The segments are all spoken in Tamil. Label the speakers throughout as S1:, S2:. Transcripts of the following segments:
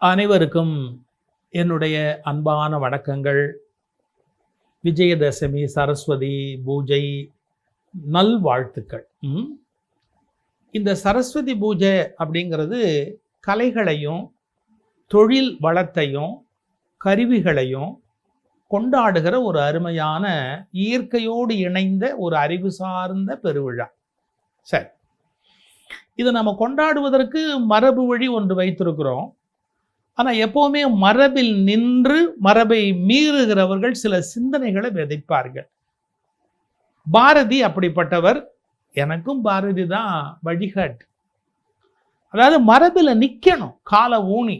S1: அனைவருக்கும் என்னுடைய அன்பான வணக்கங்கள். விஜயதசமி சரஸ்வதி பூஜை நல்வாழ்த்துக்கள். ம்? இந்த சரஸ்வதி பூஜை அப்படிங்கிறது கலைகளையும் தொழில் வளத்தையும் கருவிகளையும் கொண்டாடுகிற ஒரு அருமையான இயற்கையோடு இணைந்த ஒரு அறிவு சார்ந்த பெருவிழா. சரி. இதை நம்ம கொண்டாடுவதற்கு மரபு வழி ஒன்று வைத்திருக்கிறோம். ஆனால் எப்போவுமே மரபில் நின்று மரபை மீறுகிறவர்கள் சில சிந்தனைகளை விதைப்பார்கள். பாரதி அப்படிப்பட்டவர். எனக்கும் பாரதி தான் வழிகாட்டு. அதாவது மரபில் நிற்கணும் கால ஊனி.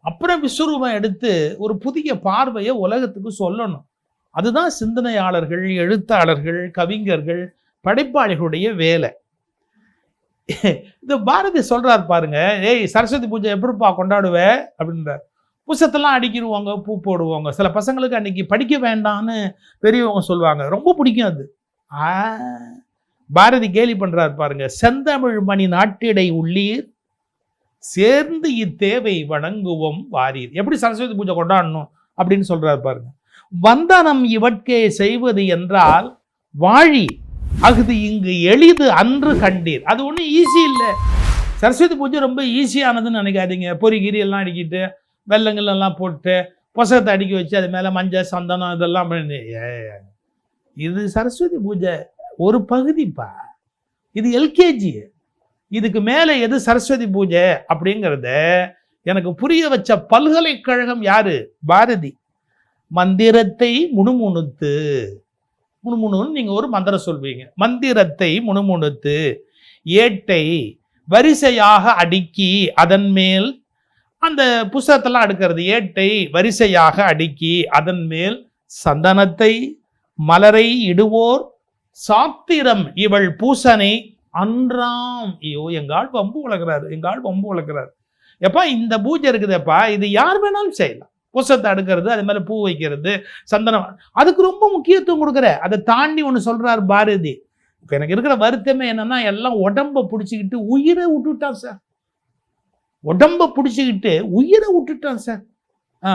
S1: அப்புறம் விஸ்வரூபம் எடுத்து ஒரு புதிய பார்வையை உலகத்துக்கு சொல்லணும். அதுதான் சிந்தனையாளர்கள் எழுத்தாளர்கள் கவிஞர்கள் படைப்பாளிகளுடைய வேலை. இந்த பாரதி சொல்கிறார் பாருங்க ஏய் சரஸ்வதி பூஜை எப்படிப்பா கொண்டாடுவேன் அப்படின்றார் புசத்தெல்லாம் அடிக்கிடுவாங்க பூ போடுவாங்க. சில பசங்களுக்கு அன்னைக்கு படிக்க வேண்டாம்னு பெரியவங்க சொல்லுவாங்க. ரொம்ப பிடிக்கும் அது. ஆ, பாரதி கேலி பண்ணுறாரு பாருங்க செந்தமிழ் மணி நாட்டிடை உள்ளீர் சேர்ந்து இத்தேவை வணங்குவோம் வாரீர். எப்படி சரஸ்வதி பூஜை கொண்டாடணும் அப்படின்னு சொல்றாரு பாருங்க. வந்தனம் இவற்கே செய்வது என்றால் வாழி அது இங்கு எளிது அன்று கண்டீர். அது ஒன்றும் ஈஸி இல்லை. சரஸ்வதி பூஜை ரொம்ப ஈஸியானதுன்னு நினைக்காதீங்க. பொறி கிரி எல்லாம் அடிக்கிட்டு வெள்ளங்கள் எல்லாம் போட்டு புசகத்தை அடுக்கி வச்சு அது மேலே மஞ்சள் சந்தனம் இதெல்லாம் பண்ணி. இது சரஸ்வதி பூஜை ஒரு பகுதிப்பா. இது எல்கேஜி இதுக்கு மேலே எது சரஸ்வதி பூஜை அப்படிங்கிறத எனக்கு புரிய வச்ச பல்கலைக்கழகம் யாரு? பாரதி. மந்திரத்தை முணுமுணுத்து. முணுமுணுன்னு நீங்கள் ஒரு மந்திரம் சொல்வீங்க. மந்திரத்தை முணுமுணுத்து ஏட்டை வரிசையாக அடுக்கி அதன் மேல் அந்த புஸ்தகத்தெல்லாம் அடுக்கிறது. ஏட்டை வரிசையாக அடுக்கி அதன் மேல் சந்தனத்தை மலரை இடுவோர். சாத்திரம் இவள் பூசனை அன்றாம். ஐயோ எங்காள் வம்பு வளர்க்குறாரு எங்காள் வம்பு வளர்க்குறாரு. எப்பா இந்த பூஜை இருக்குதுப்பா இது யார் வேணாலும் செய்யலாம். கொசத்தை அடுக்கிறது அது மேலே பூ வைக்கிறது சந்தனம். அதுக்கு ரொம்ப முக்கியத்துவம் கொடுக்குற அதை தாண்டி ஒன்று சொல்கிறார் பாரதி. இப்போ எனக்கு இருக்கிற வருத்தமே என்னன்னா எல்லாம் உடம்பை பிடிச்சிக்கிட்டு உயிரை விட்டுட்டான் சார். உடம்பை பிடிச்சிக்கிட்டு உயிரை விட்டுட்டான் சார். ஆ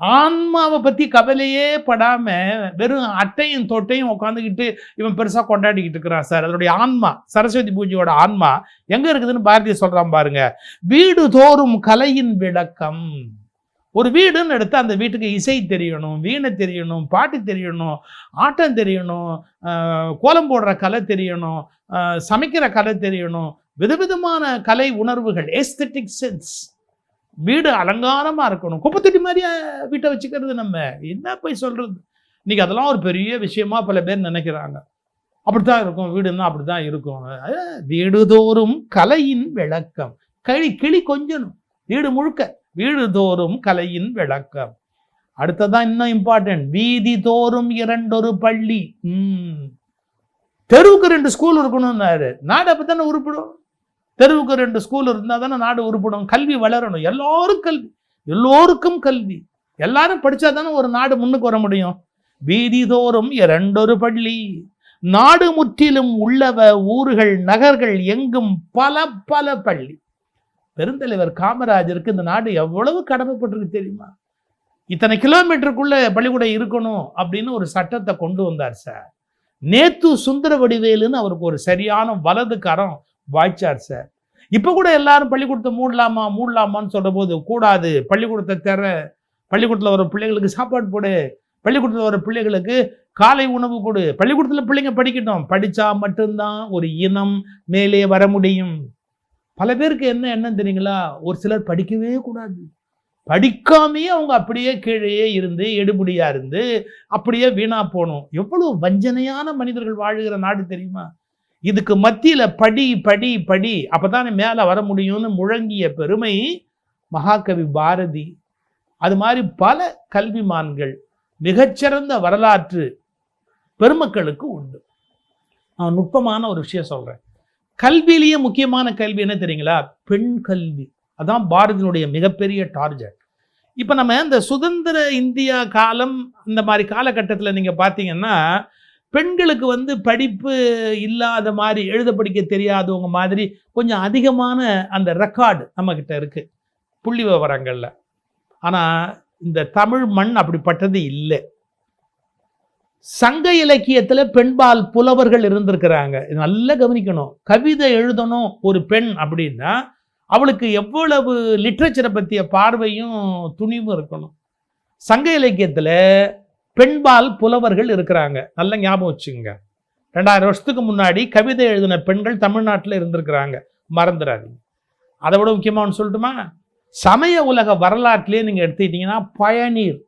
S1: ஆன்மாவை பற்றி கவலையே படாமல் வெறும் அட்டையும் தொட்டையும் உட்காந்துக்கிட்டு இவன் பெருசாக கொண்டாடிக்கிட்டு இருக்கிறான் சார். அதனுடைய ஆன்மா சரஸ்வதி பூஜையோட ஆன்மா எங்கே இருக்குதுன்னு பாரதி சொல்கிறான் பாருங்க. வீடு தோறும் கலையின் விளக்கம். ஒரு வீடுன்னு எடுத்து அந்த வீட்டுக்கு இசை தெரியணும் வீணை தெரியணும் பாட்டு தெரியணும் ஆட்டம் தெரியணும் கோலம் போடுற கலை தெரியணும் சமைக்கிற கலை தெரியணும். விதவிதமான கலை உணர்வுகள் ஏஸ்தட்டிக் சென்ஸ் வீடு அலங்காரமாக இருக்கணும். குப்பத்தொட்டி மாதிரியே வீட்டை வச்சுக்கிறது நம்ம? என்ன போய் சொல்கிறது இன்றைக்கி அதெல்லாம் ஒரு பெரிய விஷயமா பல பேர் நினைக்கிறாங்க. அப்படித்தான் இருக்கும். வீடுன்னா அப்படித்தான் இருக்கும். வீடுதோறும் கலையின் விளக்கம். கழி கிளி கொஞ்சணும். வீடு முழுக்க. வீடுதோறும் கலையின் விளக்கம். அடுத்ததான் இன்னும் இம்பார்ட்டன்ட் வீதி தோறும் இரண்டொரு பள்ளி. ம். தெருவுக்கு ரெண்டு ஸ்கூல் இருக்கணும்னாரு. நாடு அப்போ தானே உருப்பிடும்? தெருவுக்கு ரெண்டு ஸ்கூல் இருந்தால் தானே நாடு உருப்பிடும்? கல்வி வளரணும். எல்லோரும் கல்வி. எல்லோருக்கும் கல்வி. எல்லாரும் படித்தா தானே ஒரு நாடு முன்னுக்கு வர முடியும்? வீதி தோறும் இரண்டொரு பள்ளி. நாடு முற்றிலும் உள்ளவ ஊர்கள் நகர்கள் எங்கும் பல பல பள்ளி. பெருந்தலைவர் காமராஜருக்கு இந்த நாடு எவ்வளவு கடமைப்பட்டிருக்கு தெரியுமா? இத்தனை கிலோமீட்டருக்குள்ள பள்ளிக்கூடம் இருக்கணும் அப்படின்னு ஒரு சட்டத்தை கொண்டு வந்தார் சார். நேத்து சுந்தர வடிவேலுன்னு அவருக்கு ஒரு சரியான வலது கரம் வாய்ச்சார் சார். இப்போ கூட எல்லாரும் பள்ளிக்கூடத்தை மூடலாமா மூடலாமான்னு சொல்ற போது கூடாது பள்ளிக்கூடத்தை தர பள்ளிக்கூடத்தில் வர பிள்ளைகளுக்கு சாப்பாடு போடு பள்ளிக்கூடத்தில் வர பிள்ளைகளுக்கு காலை உணவு கொடு பள்ளிக்கூடத்தில் பிள்ளைங்க படிக்கட்டும் படித்தா மட்டும்தான் ஒரு இனம் மேலே வர முடியும். பல பேருக்கு என்ன எண்ணம் தெரியுங்களா? ஒரு சிலர் படிக்கவே கூடாது. படிக்காமையே அவங்க அப்படியே கீழேயே இருந்து எடுபடியாக இருந்து அப்படியே வீணாக போகணும். எவ்வளோ வஞ்சனையான மனிதர்கள் வாழுகிற நாடு தெரியுமா? இதுக்கு மத்தியில் படி படி படி அப்பதானே மேலே வர முடியும்னு முழங்கிய பெருமை மகாகவி பாரதி. அது மாதிரி பல கல்விமான்கள் மிகச்சிறந்த வரலாற்று பெருமக்களுக்கு உண்டு. நான் நுட்பமான ஒரு விஷயம் சொல்கிறேன் கல்வியிலேயே முக்கியமான கல்வி என்ன தெரியுங்களா? பெண் கல்வி. அதான் பாரதியினுடைய மிகப்பெரிய டார்கெட் இப்போ நம்ம இந்த சுதந்திர இந்தியா காலம் இந்த மாதிரி காலகட்டத்தில் நீங்கள் பார்த்தீங்கன்னா பெண்களுக்கு வந்து படிப்பு இல்லாத மாதிரி எழுத படிக்க தெரியாதவங்க மாதிரி கொஞ்சம் அதிகமான அந்த ரெக்கார்டு நம்மக்கிட்ட இருக்குது புள்ளி விவரங்களில் ஆனால் இந்த தமிழ் மண் அப்படிப்பட்டது இல்லை. சங்க இலக்கியத்தில் பெண்பால் புலவர்கள் இருந்திருக்கிறாங்க. இது நல்லா கவனிக்கணும். கவிதை எழுதணும் ஒரு பெண் அப்படின்னா அவளுக்கு எவ்வளவு லிட்ரேச்சரை பற்றிய பார்வையும் துணிவும் இருக்கணும். சங்க இலக்கியத்தில் பெண்பால் புலவர்கள் இருக்கிறாங்க. நல்ல ஞாபகம் வச்சுங்க. ரெண்டாயிரம் வருஷத்துக்கு முன்னாடி கவிதை எழுதின பெண்கள் தமிழ்நாட்டில் இருந்திருக்கிறாங்க. மறந்துடாதீங்க. அதை விட முக்கியமானு சொல்லட்டுமா? சமய உலக வரலாற்றிலே நீங்கள் எடுத்துக்கிட்டீங்கன்னா பயனீர்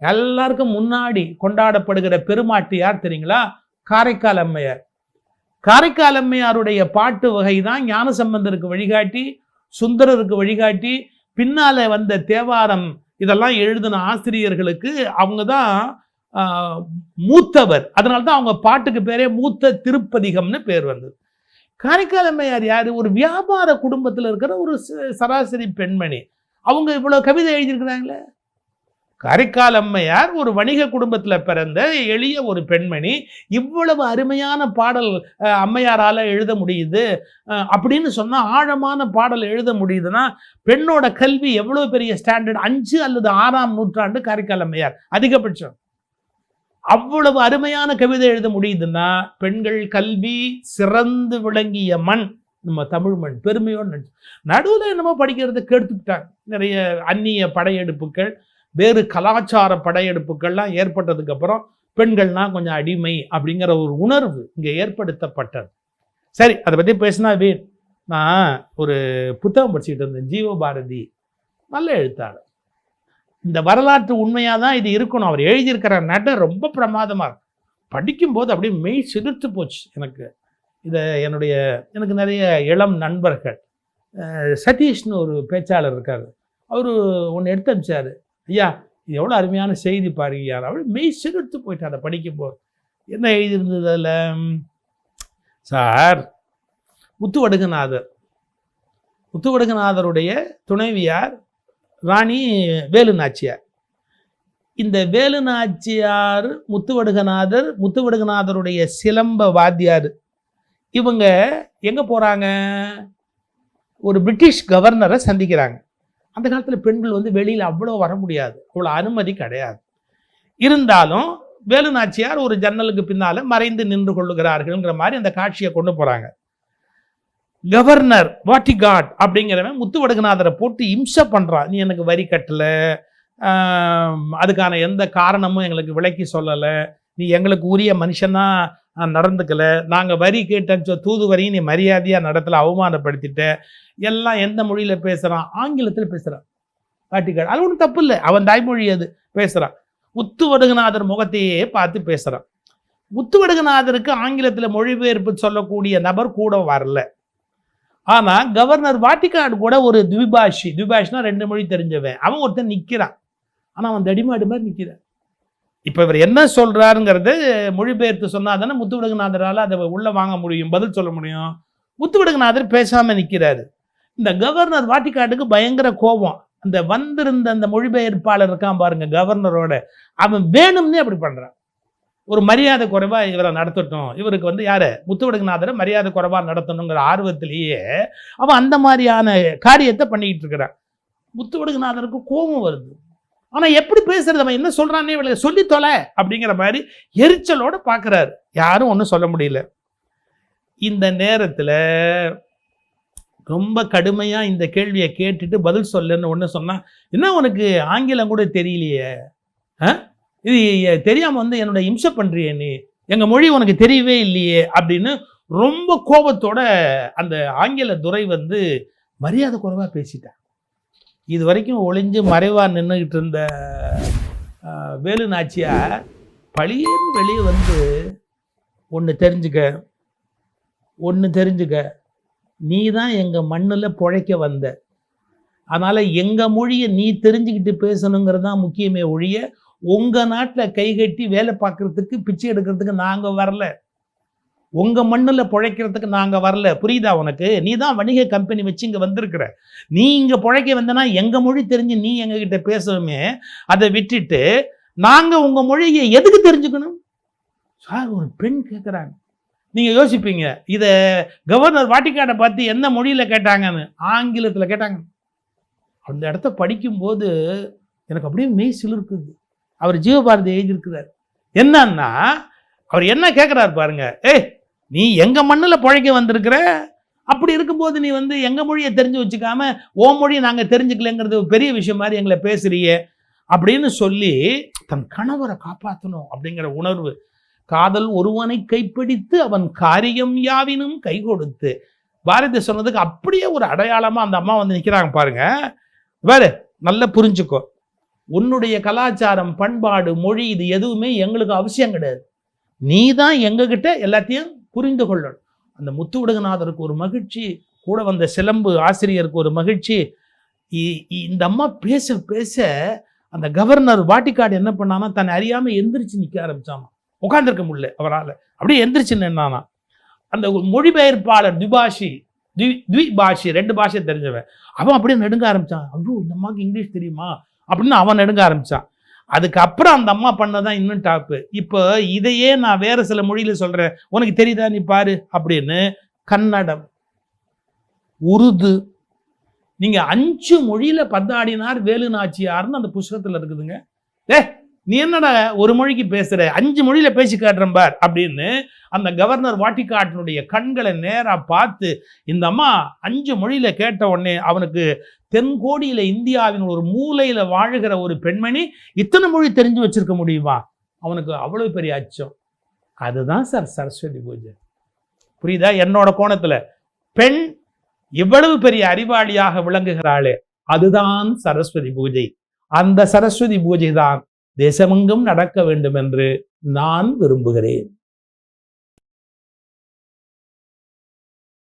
S1: எல்லாருக்கும் முன்னாடி கொண்டாடப்படுகிற பெருமாட்டு யார் தெரியுங்களா? காரைக்கால் அம்மையார். காரைக்கால் அம்மையாருடைய பாட்டு வகை தான் ஞானசம்பந்தருக்கு வழிகாட்டி சுந்தரருக்கு வழிகாட்டி பின்னால வந்த தேவாரம் இதெல்லாம் எழுதின ஆசிரியர்களுக்கு அவங்க தான் ஆஹ், மூத்தவர். அதனால தான் அவங்க பாட்டுக்கு பேரே மூத்த திருப்பதிகம்னு பேர் வந்தது. காரைக்கால் அம்மையார் யாரு? ஒரு வியாபார குடும்பத்தில் இருக்கிற ஒரு ச- சராசரி பெண்மணி. அவங்க இவ்வளவு கவிதை எழுதியிருக்கிறாங்களே. காரைக்கால் அம்மையார் ஒரு வணிக குடும்பத்தில் பிறந்த எளிய ஒரு பெண்மணி இவ்வளவு அருமையான பாடல் அம்மையாரால் அம்மையாரால எழுத முடியுது. அப்படின்னு சொன்னால் ஆழமான பாடல் எழுத முடியுதுன்னா பெண்ணோட கல்வி எவ்வளோ பெரிய ஸ்டாண்டர்ட் அஞ்சு அல்லது ஆறாம் நூற்றாண்டு காரைக்கால் அம்மையார் அதிகபட்சம். அவ்வளவு அருமையான கவிதை எழுத முடியுதுன்னா பெண்கள் கல்வி சிறந்து விளங்கிய மண் நம்ம தமிழ் மண் பெருமையோடு நடுவில் என்னமோ படிக்கிறத கெடுத்துக்கிட்டாங்க நிறைய அந்நிய படையெடுப்புகள் வேறு கலாச்சார படையெடுப்புகள்லாம் ஏற்பட்டதுக்கு அப்புறம் பெண்கள்னா கொஞ்சம் அடிமை அப்படிங்கிற ஒரு உணர்வு இங்கே ஏற்படுத்தப்பட்டது. சரி அதை பற்றி பேசினா வீண். நான் ஒரு புத்தகம் படிச்சுக்கிட்டு இருந்தேன் ஜீவபாரதி நல்ல எழுத்தாளர். இந்த வரலாற்று உண்மையாக தான் இது இருக்கணும். அவர் எழுதியிருக்கிற நட ரொம்ப பிரமாதமாக இருக்கும் படிக்கும்போது அப்படியே மெய் சிலிர்த்து போச்சு எனக்கு. இதை என்னுடைய எனக்கு நிறைய இளம் நண்பர்கள். சதீஷ்னு ஒரு பேச்சாளர் இருக்கார். அவர் ஒன்று எடுத்து அனுப்பிச்சாரு. ஐயா இது எவ்வளோ அருமையான செய்தி பாருங்க யார் அவள் மெய் சிலிர்த்து போயிட்டு அதை படிக்கும்போது என்ன எழுதியிருந்தது அதில்? சார் முத்துவடுகநாதர். முத்துவடுகநாதருடைய துணைவியார் ராணி வேலுநாச்சியார். இந்த வேலுநாச்சியார் முத்துவடுகநாதர் முத்துவடுகநாதருடைய சிலம்ப வாத்தியார். இவங்க எங்கே போகிறாங்க ஒரு பிரிட்டிஷ் கவர்னரை சந்திக்கிறாங்க. அந்த காலத்தில் பெண்கள் வந்து வெளியில் அவ்வளோ வர முடியாது. அவ்வளோ அனுமதி கிடையாது. இருந்தாலும் வேலு நாச்சியார் ஒரு ஜன்னலுக்கு பின்னால் மறைந்து நின்று கொள்ளுகிறார்கள்ங்கிற மாதிரி அந்த காட்சியை கொண்டு போகிறாங்க கவர்னர் வாட்டி காட் அப்படிங்கிறவன் முத்துவடுகநாதரை போட்டு இம்சை பண்ணுறான் நீ எனக்கு வரி கட்டலை. அதுக்கான எந்த காரணமும் எங்களுக்கு விளக்கி சொல்லலை. நீ எங்களுக்கு உரிய மனுஷனா நடந்துக்கல. நாங்கள் வரி கேட்ட தூதுவரையும் நீ மரியாதையாக நடத்தல அவமானப்படுத்திட்ட. எல்லாம் எந்த மொழியில் பேசுகிறான் ஆங்கிலத்தில் பேசுகிறான் காட்டிக்காடு. அது ஒன்றும் தப்பு இல்லை. அவன் தாய்மொழி அது. பேசுகிறான் முத்துவடுகநாதர் முகத்தையே பார்த்து பேசுகிறான் முத்துவடுகநாதருக்கு ஆங்கிலத்தில் மொழிபெயர்ப்பு சொல்லக்கூடிய நபர் கூட வரல. ஆனால் கவர்னர் வாட்டிக்காடு கூட ஒரு திவிபாஷி. திவிபாஷினா ரெண்டு மொழி தெரிஞ்சவன். அவன் ஒருத்தன் நிற்கிறான் ஆனால் அவன் தடிமாடு மாதிரி நிற்கிறான் இப்போ இவர் என்ன சொல்கிறாருங்கிறது மொழிபெயர்த்து சொன்னால் தானே முத்துவிடுகநாதரால் அதை உள்ளே வாங்க முடியும் பதில் சொல்ல முடியும். முத்துவிடுகநாதர் பேசாமல் நிற்கிறார் இந்த கவர்னர் வாட்டிக்காட்டுக்கு பயங்கர கோபம். அந்த வந்திருந்த அந்த மொழிபெயர்ப்பாளர் இருக்கான் பாருங்க கவர்னரோட. அவன் வேணும்னே அப்படி பண்ணுறான் ஒரு மரியாதை குறைவாக இவரை நடத்தட்டும். இவருக்கு வந்து யார்? முத்துவிடுகநாதரை மரியாதை குறைவாக நடத்தணுங்கிற ஆர்வத்திலேயே அவன் அந்த மாதிரியான காரியத்தை பண்ணிக்கிட்டு இருக்கிறான். முத்துவிடுகநாதருக்கு கோபம் வருது. ஆனால் எப்படி பேசுறது? அவன் என்ன சொல்கிறானே இவளை சொல்லி தொலை அப்படிங்கிற மாதிரி எரிச்சலோடு பார்க்குறாரு யாரும் ஒன்றும் சொல்ல முடியல. இந்த நேரத்தில் ரொம்ப கடுமையாக இந்த கேள்வியை கேட்டுட்டு பதில் சொல்லுன்னு ஒன்று சொன்னால் என்ன உனக்கு ஆங்கிலம் கூட தெரியலையே? ஆ? இது தெரியாமல் வந்து என்னோட இம்சை பண்ணுறியே நீ? எங்கள் மொழி உனக்கு தெரியவே இல்லையே? அப்படின்னு ரொம்ப கோபத்தோட அந்த ஆங்கில துறை வந்து மரியாதை குறைவாக பேசிட்டேன் இது வரைக்கும் ஒளிஞ்சு மறைவாக நின்றுக்கிட்டு இருந்த வேலு நாச்சியார் பழியேன்னு வெளியே வந்து ஒன்று தெரிஞ்சுக்க ஒன்று தெரிஞ்சுக்க. நீ தான் எங்கள் மண்ணில் பிழைக்க வந்த. அதனால் எங்கள் மொழியை நீ தெரிஞ்சுக்கிட்டு பேசணுங்கிறது தான் முக்கியமே ஒழிய உங்கள் நாட்டில் கைகட்டி வேலை பார்க்குறதுக்கு பிச்சை எடுக்கிறதுக்கு நாங்கள் வரல. உங்கள் மண்ணில் பிழைக்கிறதுக்கு நாங்கள் வரல. புரியுதா உனக்கு? நீ தான் வணிக கம்பெனி வச்சு இங்கே வந்திருக்கிற. நீ இங்கே பிழைக்க வந்தனா எங்கள் மொழி தெரிஞ்சு நீ எங்ககிட்ட பேசவுமே அதை விட்டுட்டு நாங்கள் உங்கள் மொழியை எதுக்கு தெரிஞ்சுக்கணும்? சார் ஒரு பெண் கேட்குறாங்க நீங்கள் யோசிப்பீங்க இதை கவர்னர் வாட்டிக்காட்டை பார்த்து என்ன மொழியில் கேட்டாங்கன்னு? ஆங்கிலத்தில் கேட்டாங்க. அந்த இடத்த படிக்கும்போது எனக்கு அப்படியே மெய் சிலிருக்குது. அவர் ஜீவபாரதி எழுதியிருக்கிறார். என்னன்னா அவர் என்ன கேட்குறாரு பாருங்க. ஏய் நீ எங்கள் மண்ணில் பழைக்க வந்திருக்கிற? அப்படி இருக்கும்போது நீ வந்து எங்கள் மொழியை தெரிஞ்சு வச்சுக்காம ஓ மொழியை நாங்கள் தெரிஞ்சுக்கலங்கிறது பெரிய விஷயம் மாதிரி எங்களை பேசுறியே அப்படின்னு சொல்லி தன் கணவரை காப்பாற்றணும் அப்படிங்கிற உணர்வு. காதல் ஒருவனை கைப்பிடித்து அவன் காரியம் யாவினும் கை கொடுத்து. பாரதி சொன்னதுக்கு அப்படியே ஒரு அடையாளமாக அந்த அம்மா வந்து நிற்கிறாங்க பாருங்க. வேறு நல்லா புரிஞ்சுக்கோ. உன்னுடைய கலாச்சாரம் பண்பாடு மொழி இது எதுவுமே எங்களுக்கு அவசியம் கிடையாது. நீ தான் எங்ககிட்ட எல்லாத்தையும் புரிந்து கொள்ளணும். அந்த முத்துவிடகநாதருக்கு ஒரு மகிழ்ச்சி கூட வந்த சிலம்பு ஆசிரியருக்கு ஒரு மகிழ்ச்சி. இ- இ- இந்த அம்மா பேச பேச அந்த கவர்னர் வாட்டிக்காடு என்ன பண்ணானா தன்னை அறியாமல் எந்திரிச்சு நிற்க ஆரம்பிச்சாமா. உட்காந்துருக்க முடியல அவரால். அப்படியே எந்திரிச்சு நின்னானா. அந்த ஒரு மொழிபெயர்ப்பாளர் துபாஷி த்வி த்வி பாஷி ரெண்டு பாஷை தெரிஞ்சவன். அவன் அப்படியே நடுங்க ஆரம்பிச்சான். ஐயோ இந்த அம்மாவுக்கு இங்கிலீஷ் தெரியுமா? அப்படின்னு அவன் நடுங்க ஆரம்பிச்சான். அதுக்கப்புறம் அந்த அம்மா பண்ணதான் இன்னும் டாப்பு இப்போ இதையே நான் வேற சில மொழியில் சொல்றேன். உனக்கு தெரியுதா நீ பாரு அப்படின்னு கன்னடம் உருது. நீங்க அஞ்சு மொழியில பத்தாடினார் வேலு நாச்சியார்னு அந்த புஸ்தகத்தில் இருக்குதுங்க. ஏ நீ என்னடா ஒரு மொழிக்கு பேசுகிற அஞ்சு மொழியில் பேசி காட்டுறேன் பார் அப்படின்னு அந்த கவர்னர் வாட்டிக்காட்டினுடைய கண்களை நேராக பார்த்து இந்த அம்மா அஞ்சு மொழியில் கேட்ட உடனே அவனுக்கு தென்கோடியில் இந்தியாவின் ஒரு மூலையில் வாழுகிற ஒரு பெண்மணி இத்தனை மொழி தெரிஞ்சு வச்சிருக்க முடியுமா? அவனுக்கு அவ்வளோ பெரிய அச்சம். அதுதான் சார் சரஸ்வதி பூஜை. புரியுதா? என்னோட கோணத்தில் பெண் இவ்வளவு பெரிய அறிவாளியாக விளங்குகிறாளே அதுதான் சரஸ்வதி பூஜை. அந்த சரஸ்வதி பூஜை தான் தேசமெங்கும் நடக்க வேண்டும் என்று நான் விரும்புகிறேன்.